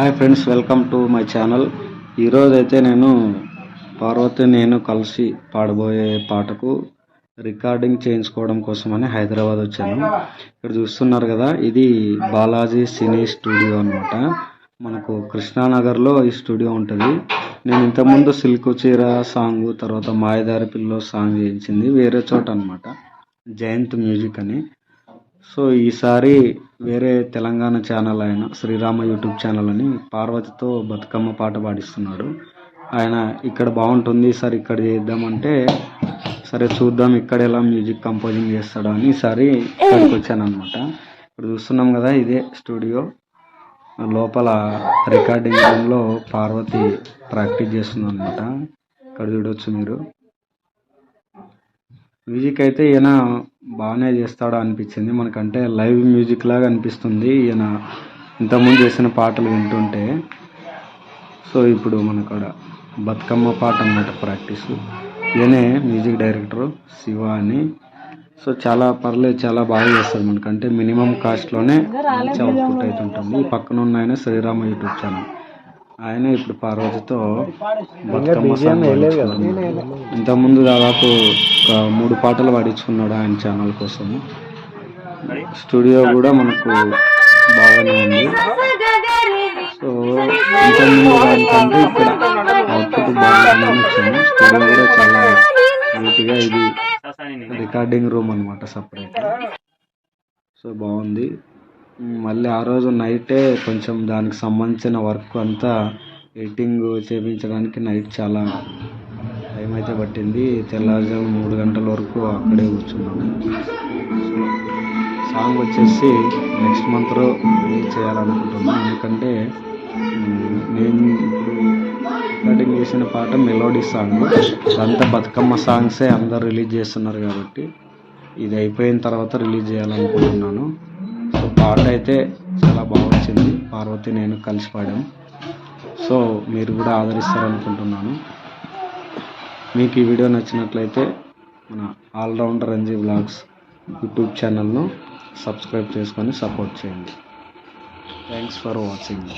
Hi friends welcome to my channel. ఈరోజైతే నేను పార్వతి నేను కలిసి పాడబోయే పాటకు రికార్డింగ్ చేయించుకోవడం కోసమని హైదరాబాద్ వచ్చాను. ఇక్కడ చూస్తున్నారు కదా ఇది బాలాజీ సినీ స్టూడియో అనమాట మనకు కృష్ణానగర్లో ఈ స్టూడియో ఉంటుంది. నేను ఇంతకుముందు సిల్క్ చీర సాంగ్ తర్వాత మాయదారి పిల్లో సాంగ్ చేయించింది. వేరే చోట అనమాట జయంత్ మ్యూజిక్ అని. సో ఈసారి వేరే తెలంగాణ ఛానల్ ఆయన శ్రీరామ యూట్యూబ్ ఛానల్ అని పార్వతితో బతుకమ్మ పాట పాడిస్తున్నాడు. ఆయన ఇక్కడ బాగుంటుంది సార్ ఇక్కడ చేద్దామంటే సరే చూద్దాం ఇక్కడ ఎలా మ్యూజిక్ కంపోజింగ్ చేస్తాడో అని ఈసారి ఇక్కడికి వచ్చాను అనమాట ఇప్పుడు చూస్తున్నాం కదా ఇదే స్టూడియో. లోపల రికార్డింగ్ రూమ్లో పార్వతి ప్రాక్టీస్ చేస్తుంది అనమాట ఇక్కడ చూడొచ్చు మీరు. మ్యూజిక్ అయితే ఈయన బాగానే చేస్తాడు అనిపించింది. మనకంటే లైవ్ మ్యూజిక్ లాగా అనిపిస్తుంది ఈయన. ఇంతకుముందు చేసిన పాటలు వింటుంటే. సో ఇప్పుడు మనకాడ బతుకమ్మ పాట అన్నమాట ప్రాక్టీస్. ఈయనే మ్యూజిక్ డైరెక్టర్ శివ అని సో చాలా పర్లేదు చాలా బాగా చేస్తారు మనకంటే. మినిమం కాస్ట్లోనే మంచి అవుట్పుట్ అవుతుంటుంది ఈ పక్కన ఉన్న ఆయన శ్రీరామ యూట్యూబ్ ఛానల్. ఆయన ఇప్పుడు పార్వతితో బతుకమ్మ సాంగ్. ఇంతకుముందు దాదాపు ఒక మూడు పాటలు పాడించుకున్నాడు ఆయన ఛానల్ కోసం. స్టూడియో కూడా మనకు బాగానే ఉంది. సో ఇంతకుముందు దానికంటే ఇక్కడ అవుట్పుట్ వచ్చింది. స్టూడియో కూడా చాలా నీట్గా ఇది రికార్డింగ్ రూమ్ అనమాట సపరేట్ సో బాగుంది. మళ్ళీ ఆ రోజు నైటే కొంచెం దానికి సంబంధించిన వర్క్ అంతా ఎడిటింగ్ చేయించడానికి నైట్ చాలా టైం అయితే పట్టింది. తెల్లారుజాము మూడు గంటల వరకు అక్కడే కూర్చున్నాను సాంగ్ వచ్చేసి నెక్స్ట్ మంత్లో రిలీజ్ చేయాలనుకుంటున్నాను ఎందుకంటే నేను రికార్డింగ్ చేసిన పాట మెలోడీ సాంగ్. అంతా బతుకమ్మ సాంగ్సే అందరు రిలీజ్ చేస్తున్నారు కాబట్టి ఇది అయిపోయిన తర్వాత రిలీజ్ చేయాలనుకుంటున్నాను. సో పాట అయితే చాలా బాగా వచ్చింది పార్వతి నేను కలిసి పాడాం. సో మీరు కూడా ఆదరిస్తారనుకుంటున్నాను. మీకు ఈ వీడియో నచ్చినట్లయితే మన ఆల్రౌండర్ రంజీ బ్లాగ్స్ యూట్యూబ్ ఛానల్ను సబ్స్క్రైబ్ చేసుకొని సపోర్ట్ చేయండి. Thanks for watching